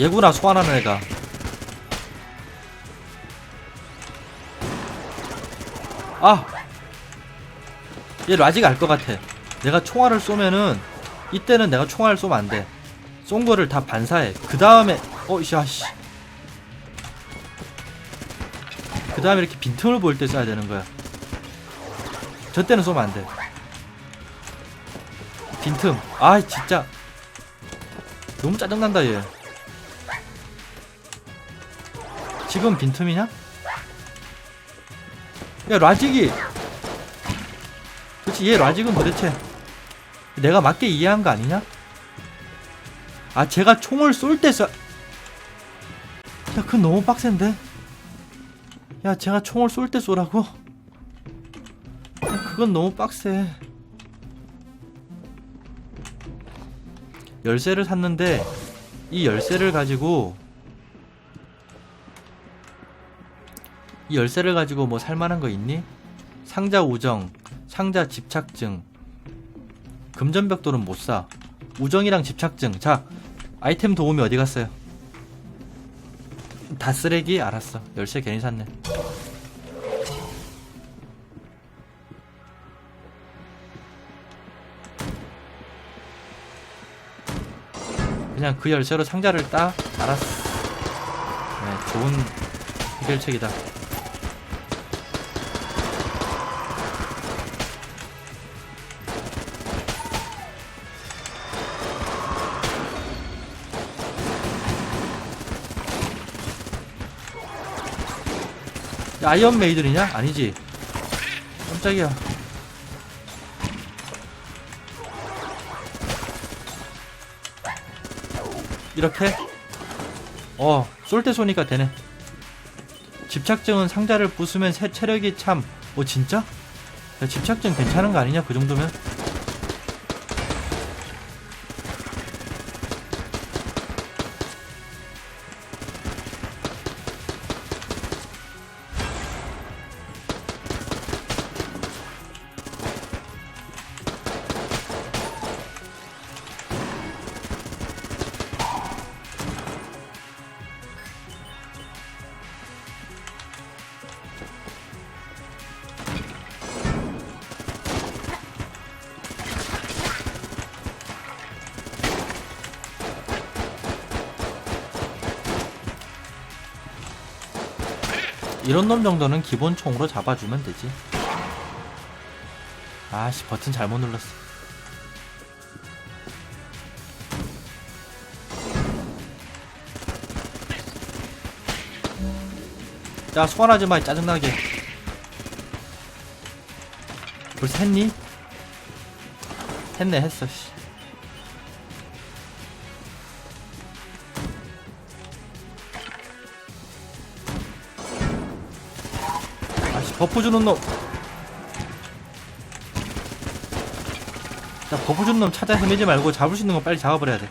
얘구나 소환하는 애가. 아! 얘 라지가 알 것 같아. 내가 총알을 쏘면은 이때는 내가 총알을 쏘면 안돼. 쏜 거를 다 반사해. 그 다음에 어이씨 아씨. 그 다음에 이렇게 빈틈을 보일 때 쏴야 되는 거야. 저 때는 쏘면 안돼. 빈틈. 아 진짜. 너무 짜증난다 얘 지금 빈틈이냐? 야 라직이 그렇지 얘 라직은 도대체 내가 맞게 이해한 거 아니냐? 아 제가 총을 쏠 때 쏴... 야 그건 너무 빡센데 야 제가 총을 쏠 때 쏘라고? 야 그건 너무 빡세 열쇠를 샀는데 이 열쇠를 가지고 이 열쇠를 가지고 뭐 살만한 거 있니? 상자 우정, 상자 집착증, 금전벽돌은 못 사. 우정이랑 집착증. 자, 아이템 도움이 어디 갔어요? 다 쓰레기? 알았어. 열쇠 괜히 샀네. 그냥 그 열쇠로 상자를 따? 알았어. 네, 좋은 해결책이다. 아이언 메이들이냐? 아니지. 깜짝이야. 이렇게? 어, 쏠 때 쏘니까 되네. 집착증은 상자를 부수면 새 체력이 참, 어, 진짜? 야, 집착증 괜찮은 거 아니냐? 그 정도면? 이런 놈 정도는 기본 총으로 잡아주면 되지. 아씨, 버튼 잘못 눌렀어. 자, 소환하지 마, 이 짜증나게. 벌써 했니? 했네, 했어, 씨. 버프 주는 놈. 자 버프 주는 놈 찾아 헤매지 말고 잡을 수 있는 거 빨리 잡아버려야 돼.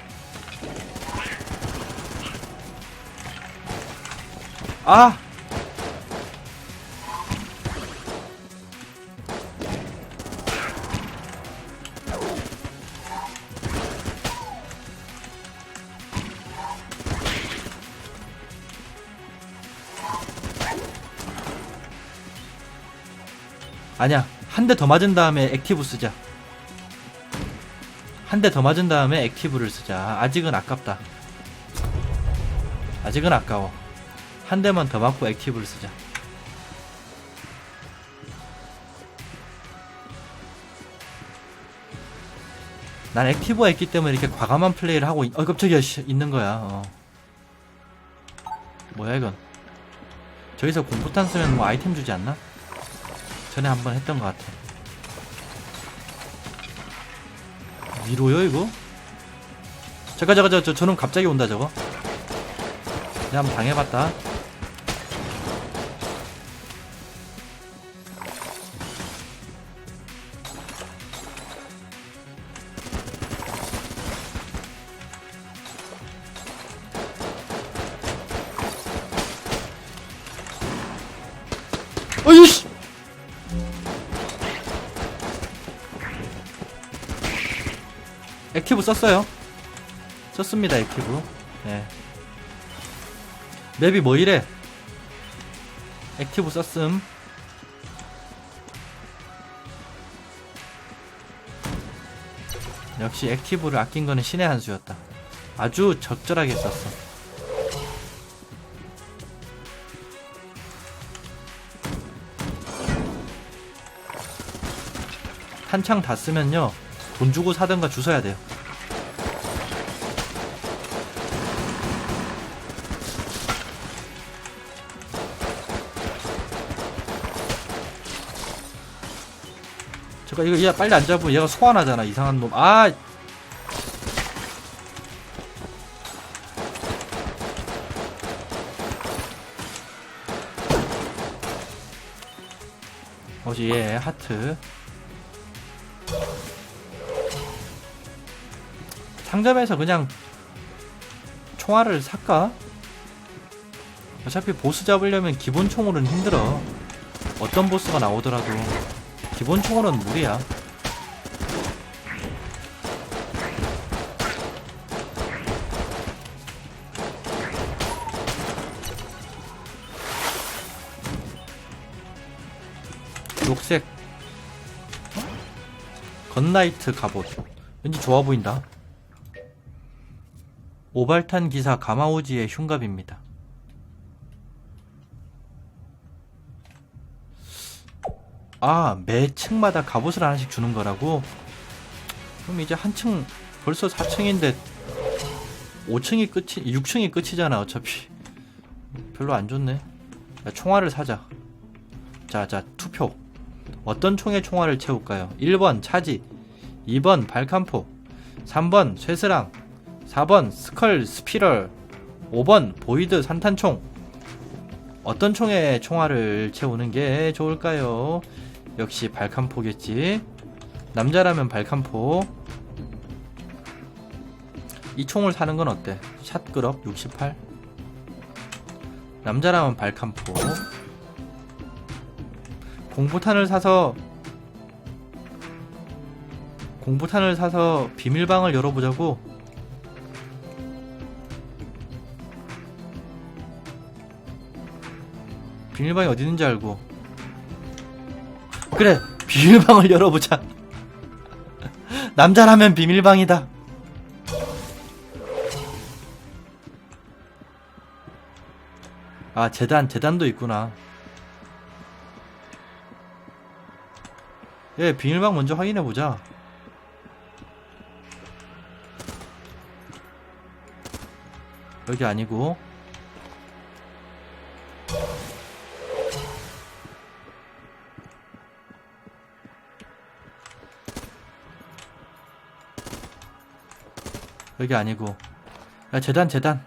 아. 아니야 한 대 더 맞은 다음에 액티브 쓰자. 한 대 더 맞은 다음에 액티브를 쓰자. 아직은 아깝다. 아직은 아까워. 한 대만 더 맞고 액티브를 쓰자. 난 액티브가 있기 때문에 이렇게 과감한 플레이를 하고 있... 어 깜짝이야 씨, 있는 거야. 어. 뭐야 이건. 저기서 공포탄 쓰면 뭐 아이템 주지 않나? 전에 한 번 했던 것 같아. 위로요 이거? 잠깐 잠깐 저, 저 저놈 갑자기 온다 저거. 내가 한번 당해봤다. 어이씨! 액티브 썼어요. 썼습니다, 액티브. 예. 맵이 뭐 이래 액티브 썼음 역시 액티브를 아낀 거는 신의 한 수였다 아주 적절하게 썼어 탄창 다 쓰면요 돈 주고 사든가 주워야 돼요 제가 이거 얘 빨리 안 잡으면 얘가 소환하잖아 이상한 놈. 아 어지 얘 하트. 상점에서 그냥 총알을 살까? 어차피 보스 잡으려면 기본 총으로는 힘들어. 어떤 보스가 나오더라도 기본 총으로는 무리야. 녹색 건나이트 갑옷 왠지 좋아 보인다. 오발탄 기사 가마오지의 흉갑입니다. 아, 매 층마다 갑옷을 하나씩 주는 거라고? 그럼 이제 한 층, 벌써 4층인데, 5층이 끝이, 6층이 끝이잖아, 어차피. 별로 안 좋네. 야, 총알을 사자. 자, 자, 투표. 어떤 총에 총알을 채울까요? 1번 차지, 2번 발칸포, 3번 쇠스랑, 4번 스컬 스피럴, 5번 보이드 산탄총. 어떤 총에 총알을 채우는 게 좋을까요? 역시 발칸포겠지. 남자라면 발칸포. 이 총을 사는 건 어때? 샷그럽 68. 남자라면 발칸포. 공포탄을 사서 공포탄을 사서 비밀방을 열어보자고. 비밀방이 어디 있는지 알고. 그래, 비밀방을 열어보자. 남자라면 비밀방이다. 아, 재단, 재단도 있구나. 예, 비밀방 먼저 확인해보자. 여기 아니고. 여기 아니고. 야, 재단, 재단.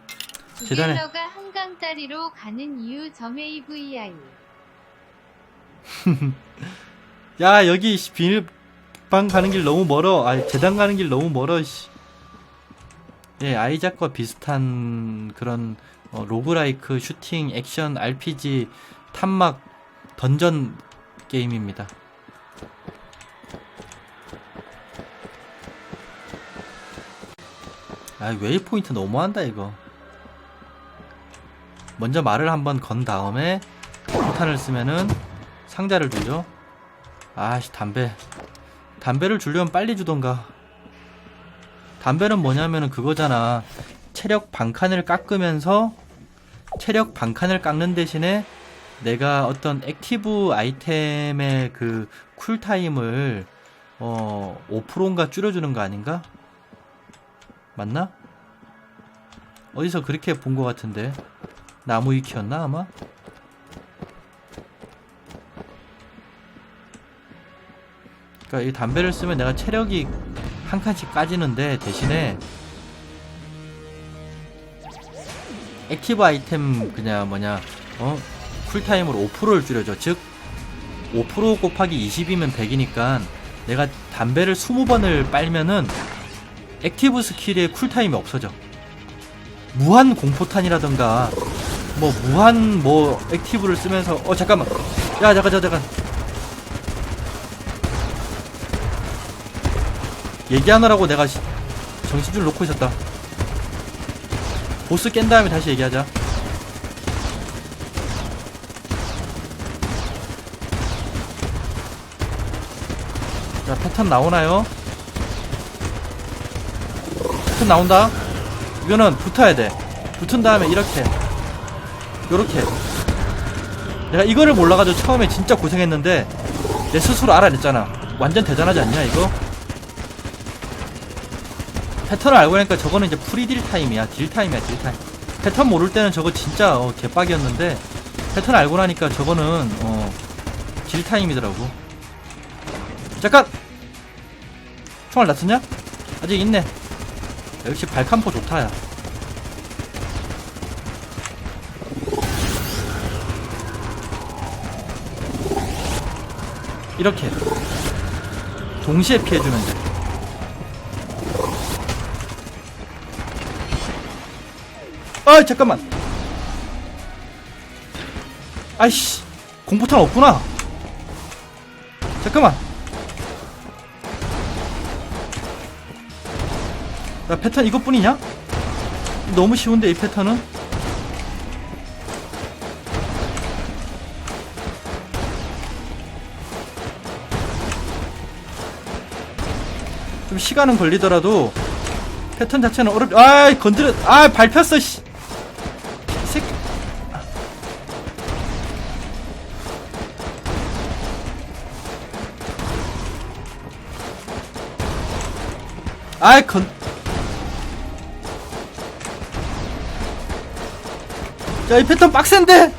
재단에. 딜러가 한강 다리로 가는 이유 점 AVI. 야 여기 씨, 비밀방 가는 길 너무 멀어 아 재단 가는 길 너무 멀어 씨. 예 아이작과 비슷한 그런 어, 로그라이크 슈팅 액션 RPG 탐막 던전 게임입니다 아 웨이포인트 너무한다 이거. 먼저 말을 한번 건 다음에 폭탄을 쓰면은 상자를 주죠 아씨 담배. 담배를 주려면 빨리 주던가. 담배는 뭐냐면은 그거잖아. 체력 반칸을 깎으면서 체력 반칸을 깎는 대신에 내가 어떤 액티브 아이템의 그 쿨타임을 어 5%인가 줄여주는 거 아닌가? 맞나? 어디서 그렇게 본 것 같은데 나무 위키였나 아마? 그러니까 이 담배를 쓰면 내가 체력이 한 칸씩 까지는데 대신에 액티브 아이템 그냥 뭐냐 어 쿨타임으로 5%를 줄여줘 즉 5% 곱하기 20이면 100이니까 내가 담배를 20번을 빨면은 액티브 스킬의 쿨타임이 없어져. 무한 공포탄이라던가 뭐 무한 뭐 액티브를 쓰면서 어 잠깐만 야 잠깐 잠깐 잠깐 얘기하느라고 내가 정신줄 놓고 있었다 보스 깬 다음에 다시 얘기하자 자 패턴 나오나요? 패턴 나온다? 이거는 붙어야 돼. 붙은 다음에 이렇게. 요렇게. 내가 이거를 몰라가지고 처음에 진짜 고생했는데 내 스스로 알아냈잖아. 완전 대단하지 않냐 이거? 패턴을 알고 나니까 저거는 이제 프리딜 타임이야. 딜 타임이야 딜 타임. 패턴 모를 때는 저거 진짜 어, 개빡이었는데 패턴 알고 나니까 저거는 어, 딜 타임이더라고. 잠깐! 총알 났었냐? 아직 있네 역시 발칸포 좋다 야. 이렇게. 동시에 피해주면 돼. 아 잠깐만. 아이씨 공포탄 없구나. 잠깐만 나 패턴 이것뿐이냐? 너무 쉬운데 이 패턴은? 좀 시간은 걸리더라도 패턴 자체는 어렵 아이 건드려 아 밟혔어 씨이 새끼 아이 건 야, 이 패턴 빡센데?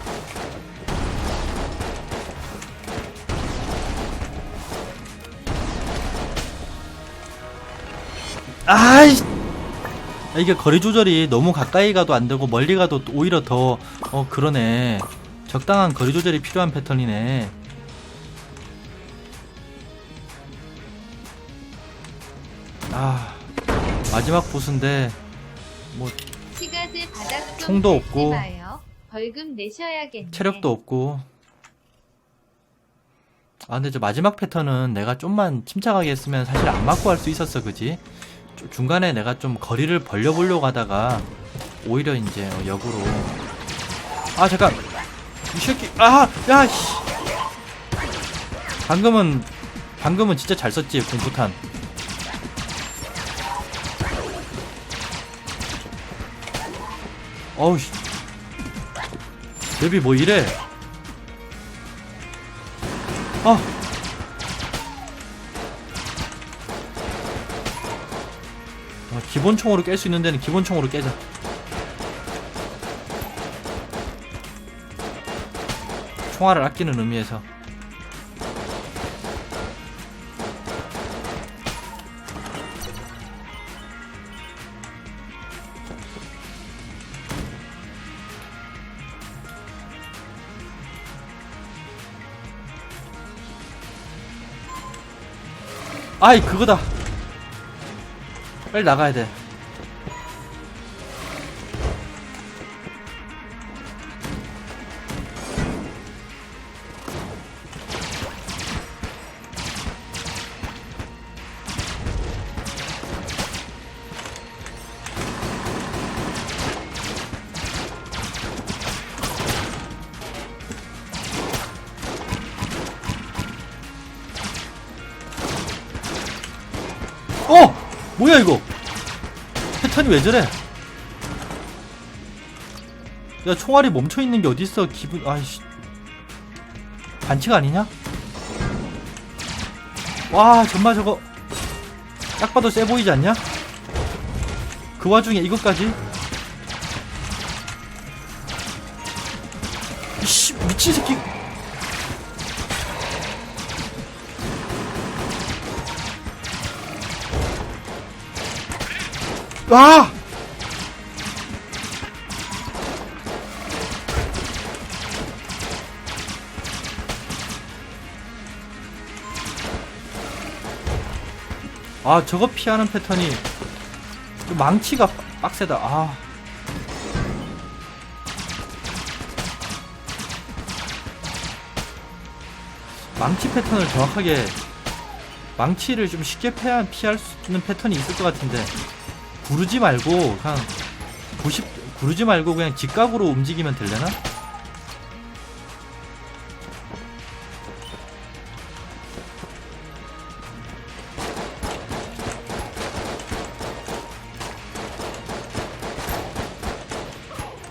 아이, 아, 이게 거리 조절이 너무 가까이 가도 안 되고 멀리 가도 오히려 더, 어, 그러네. 적당한 거리 조절이 필요한 패턴이네. 아, 마지막 보스인데, 뭐, 바닥 총도 없고. 마요. 벌금 내셔야겠네. 체력도 없고. 아 근데 저 마지막 패턴은 내가 좀만 침착하게 했으면 사실 안 맞고 할 수 있었어 그지? 조- 중간에 내가 좀 거리를 벌려보려고 하다가 오히려 이제 어, 역으로. 아 잠깐! 이 새끼! 아야 씨! 방금은 방금은 진짜 잘 썼지 공포탄 어우 씨 맵이 뭐 이래? 아. 아, 기본총으로 깰 수 있는 데는 기본총으로 깨자. 총알을 아끼는 의미에서. 아이 그거다. 빨리 나가야 돼. 왜 저래? 야 총알이 멈춰있는 게 어딨어 기분 아이씨 반칙 아니냐? 와 정말 저거 딱 봐도 세 보이지 않냐? 그 와중에 이것까지? 이씨 미친 새끼 아! 아 저거 피하는 패턴이 좀 망치가 빡- 빡세다. 아. 망치 패턴을 정확하게 망치를 좀 쉽게 피할 수 있는 패턴이 있을 것 같은데 구르지 말고 그냥 90 구르지 말고 그냥 직각으로 움직이면 되려나?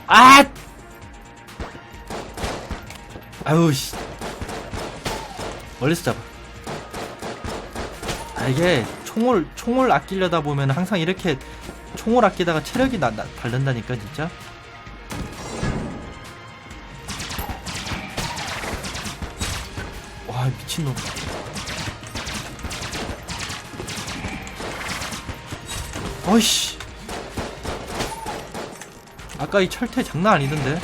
아! 아우 씨. 멀리서 잡아. 아 이게 총을, 총을 아끼려다 보면 항상 이렇게 총을 아끼다가 체력이 나, 나, 다른다니까, 진짜. 와, 미친놈. 어이씨. 아까 이 철퇴 장난 아니던데.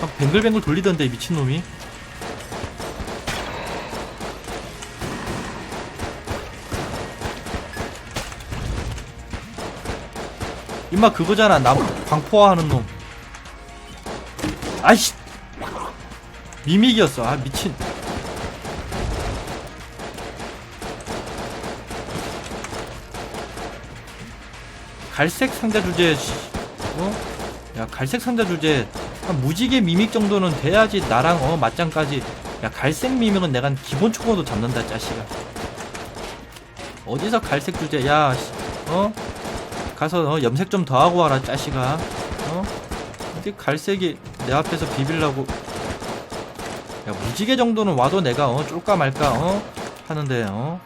막 뱅글뱅글 돌리던데, 이 미친놈이. 임마 그거잖아. 나 광포화하는 놈. 아이씨. 미믹이었어. 아 미친. 갈색 상자 주제 씨. 어? 야 갈색 상자 주제. 한 무지개 미믹 정도는 돼야지 나랑 어 맞짱까지. 야 갈색 미믹은 내가 기본 초보도 잡는다 짜식아. 어디서 갈색 주제? 야 씨. 어? 가서 어, 염색 좀 더 하고 와라 짜식아. 어? 어디 갈색이 내 앞에서 비빌라고. 야 무지개 정도는 와도 내가 어 쫄까 말까 어? 하는데 어?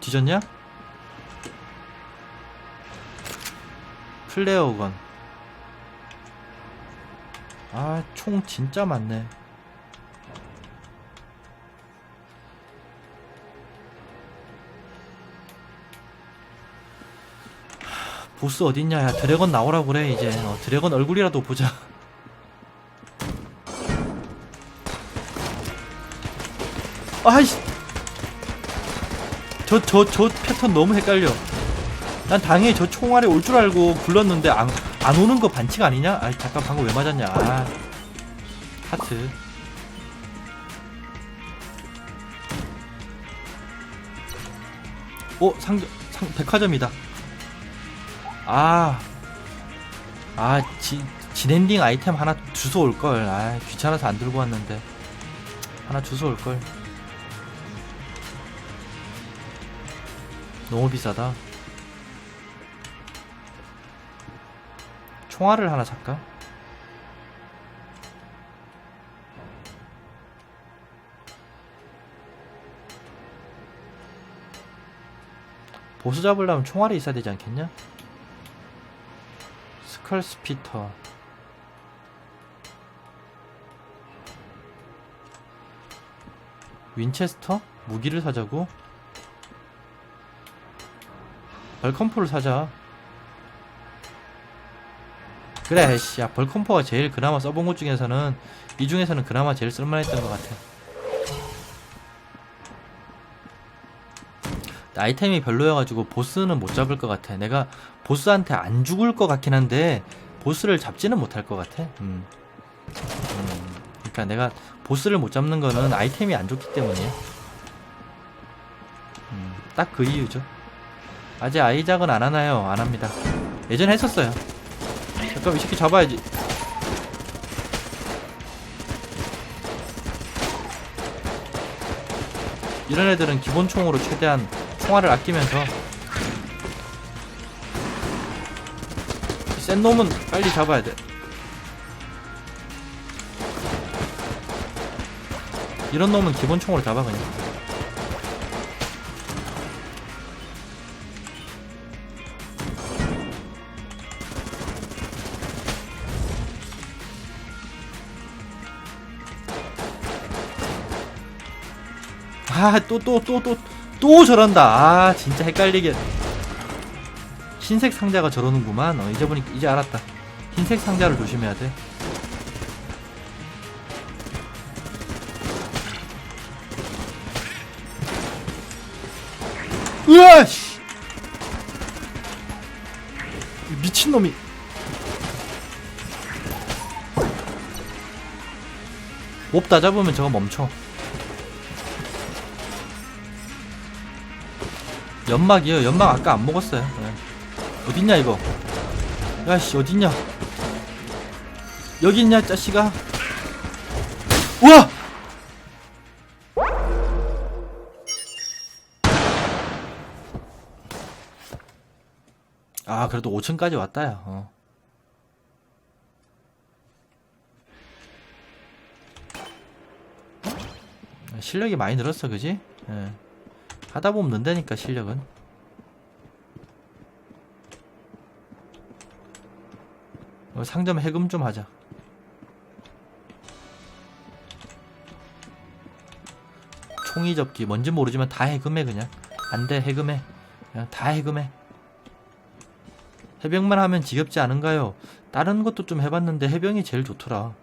뒤졌냐? 플레어건. 아 총 진짜 많네 보스 어딨냐? 야 드래곤 나오라고 그래 이제. 어, 드래곤 얼굴이라도 보자. 아이씨! 저 저 저 패턴 너무 헷갈려. 난 당연히 저 총알이 올 줄 알고 굴렀는데 안, 안 오는 거 반칙 아니냐? 아 잠깐 방금 왜 맞았냐? 아 하트. 오 상점 상 백화점이다 아, 아, 지, 진엔딩 아이템 하나 주워 올걸. 아, 귀찮아서 안 들고 왔는데. 하나 주워 올걸. 너무 비싸다. 총알을 하나 살까? 보스 잡으려면 총알이 있어야 되지 않겠냐? 스컬 스피터 윈체스터? 무기를 사자고? 벌컴포를 사자 그래 씨야 벌컴포가 제일 그나마 써본 것 중에서는 이 중에서는 그나마 제일 쓸만했던 것 같아 아이템이 별로여가지고 보스는 못 잡을 것 같아. 내가 보스한테 안 죽을 것 같긴 한데 보스를 잡지는 못할 것 같아. 음. 음. 그러니까 내가 보스를 못 잡는 거는 아이템이 안 좋기 때문이야. 음. 딱 그 이유죠. 아직 아이작은 안 하나요? 안 합니다. 예전에 했었어요. 잠깐 이 새끼 잡아야지. 이런 애들은 기본총으로 최대한 총알을 아끼면서 센 놈은 빨리 잡아야 돼. 이런 놈은 기본 총으로 잡아 그냥. 아, 또, 또, 또, 또, 또 저런다. 아, 진짜 헷갈리게. 흰색 상자가 저러는구만. 어, 이제 보니까, 이제 알았다. 흰색 상자를 조심해야 돼. 으아, 씨! 이 미친놈이. 몹다 잡으면 저거 멈춰. 연막이요. 연막 아까 안 먹었어요. 네. 어딨냐 이거? 야씨 어딨냐? 여기 있냐 자식아? 우와! 아 그래도 5층까지 왔다야. 어. 실력이 많이 늘었어, 그지? 예. 하다 보면 는다니까 실력은. 어, 상점 해금 좀 하자. 총이 접기. 뭔지 모르지만 다 해금해 그냥. 안 돼 해금해. 그냥 다 해금해. 해병만 하면 지겹지 않은가요? 다른 것도 좀 해봤는데 해병이 제일 좋더라.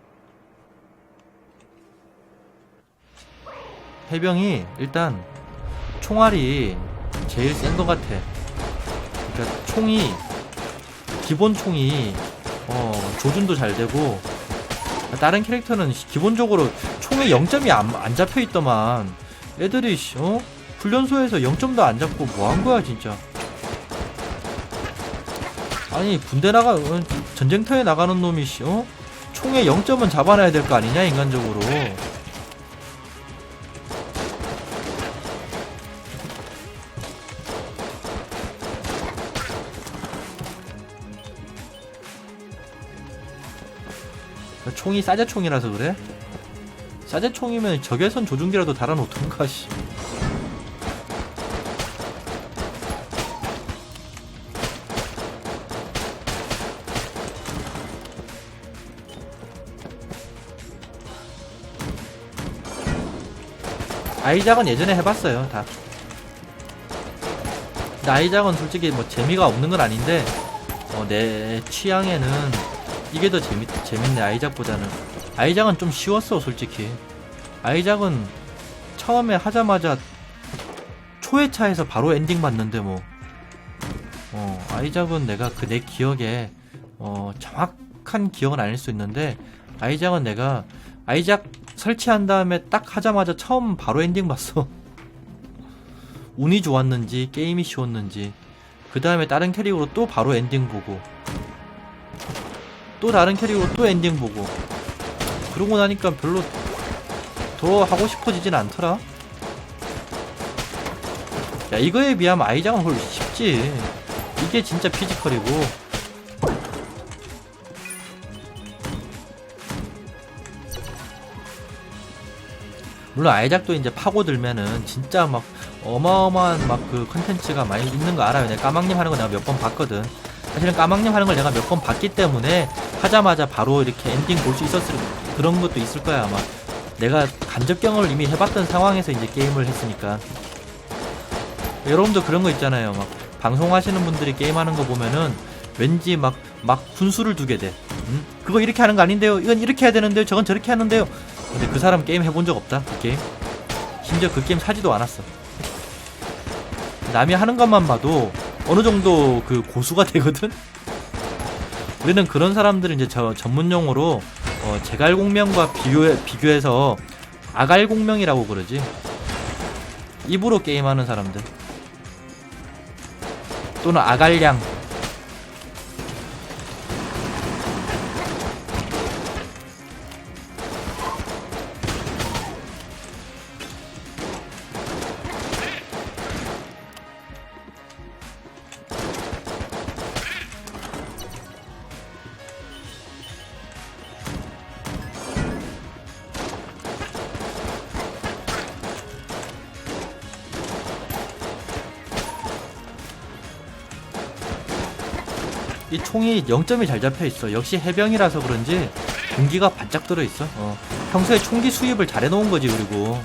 해병이 일단 총알이 제일 센 것 같아. 그러니까 총이 기본 총이 어, 조준도 잘 되고 다른 캐릭터는 기본적으로 총에 0점이 안, 안 잡혀 있더만 애들이 씨, 어? 훈련소에서 0점도 안 잡고 뭐 한 거야 진짜. 아니 군대 나가 어, 전쟁터에 나가는 놈이 씨, 어? 총에 0점은 잡아놔야 될 거 아니냐 인간적으로. 총이 싸제총이라서 그래? 싸제총이면 적외선 조준기라도 달아놓던가 씨. 아이작은 예전에 해봤어요 다. 근데 아이작은 솔직히 뭐 재미가 없는 건 아닌데 어, 내 취향에는 이게 더 재밌, 재밌네, 아이작보다는. 아이작은 좀 쉬웠어, 솔직히. 아이작은 처음에 하자마자 초회차에서 바로 엔딩 봤는데, 뭐. 어, 아이작은 내가 그 내 기억에, 어, 정확한 기억은 아닐 수 있는데, 아이작은 내가, 아이작 설치한 다음에 딱 하자마자 처음 바로 엔딩 봤어. 운이 좋았는지, 게임이 쉬웠는지, 그 다음에 다른 캐릭으로 또 바로 엔딩 보고, 또 다른 캐릭으로 또 엔딩 보고. 그러고 나니까 별로 더 하고 싶어지진 않더라. 야 이거에 비하면 아이작은 훨씬 쉽지. 이게 진짜 피지컬이고. 물론 아이작도 이제 파고들면은 진짜 막 어마어마한 막 그 컨텐츠가 많이 있는 거 알아요. 내가 까망님 하는 거 내가 몇 번 봤거든 사실은 까망님 하는 걸 내가 몇 번 봤기 때문에 하자마자 바로 이렇게 엔딩 볼 수 있었을 그런 것도 있을 거야 아마. 내가 간접 경험을 이미 해봤던 상황에서 이제 게임을 했으니까. 여러분도 그런 거 있잖아요. 막 방송하시는 분들이 게임하는 거 보면은 왠지 막 막 분수를 두게 돼. 음? 그거 이렇게 하는 거 아닌데요. 이건 이렇게 해야 되는데요. 저건 저렇게 하는데요. 근데 그 사람 게임 해본 적 없다 그 게임? 심지어 그 게임 사지도 않았어. 남이 하는 것만 봐도 어느 정도 그 고수가 되거든 우리는 그런 사람들을 이제 저 전문 용어로 어, 제갈공명과 비교해, 비교해서 아갈공명이라고 그러지. 입으로 게임하는 사람들. 또는 아갈량. 이 총이 0점이 잘 잡혀 있어. 역시 해병이라서 그런지 공기가 바짝 들어 있어. 어. 평소에 총기 수입을 잘 해놓은 거지 그리고.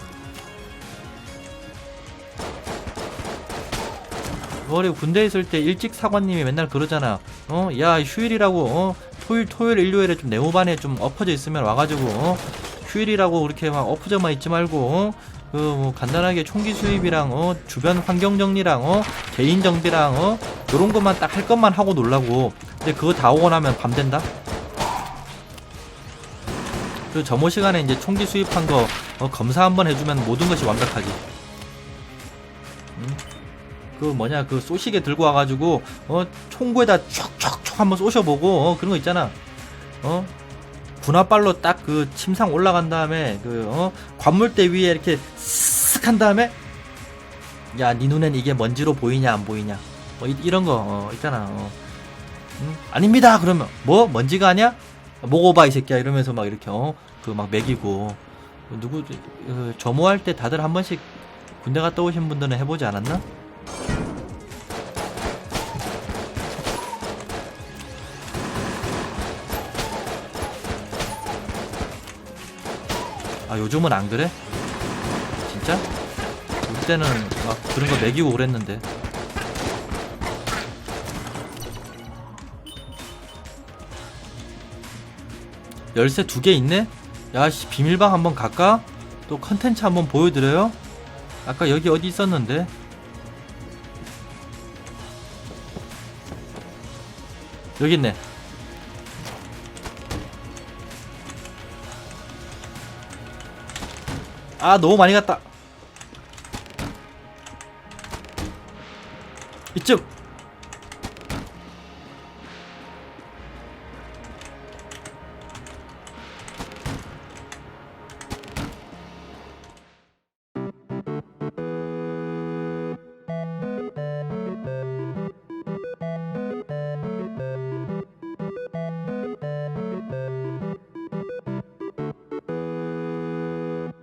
머리 군대 있을 때 일찍 사관님이 맨날 그러잖아. 어, 야 휴일이라고. 어, 토요일 토요일 일요일에 좀 네모반에 좀 엎어져 있으면 와가지고 어, 휴일이라고 그렇게 막 엎어져만 있지 말고. 어, 그 뭐 간단하게 총기 수입이랑 어 주변 환경 정리랑 어 개인 정비랑 어 요런 것만 딱 할 것만 하고 놀라고. 근데 그거 다 오고 나면 밤 된다? 그 점호 시간에 이제 총기 수입한 거 어, 검사 한번 해주면 모든 것이 완벽하지. 음? 그 뭐냐 그 쏘시개 들고 와가지고 어 총구에다 촉촉촉 한번 쏘셔보고 어 그런 거 있잖아. 어? 분화발로 딱 그 침상 올라간 다음에 그 어? 관물대 위에 이렇게 쓱 한 다음에 야 네 눈엔 이게 먼지로 보이냐 안 보이냐 뭐 이, 런거 어, 있잖아 어. 음? 아닙니다 그러면 뭐 먼지가 아니야 먹어봐 이 새끼야 이러면서 막 이렇게 어 그 막 먹이고 누구 어, 점호할 때 다들 한 번씩 군대 갔다 오신 분들은 해보지 않았나? 아 요즘은 안 그래? 진짜? 우리 때는 막 그런 거 매기고 그랬는데 열쇠 두 개 있네? 야씨 비밀방 한번 갈까? 또 컨텐츠 한번 보여드려요? 아까 여기 어디 있었는데? 여기 있네 아 너무 많이 갔다 이쯤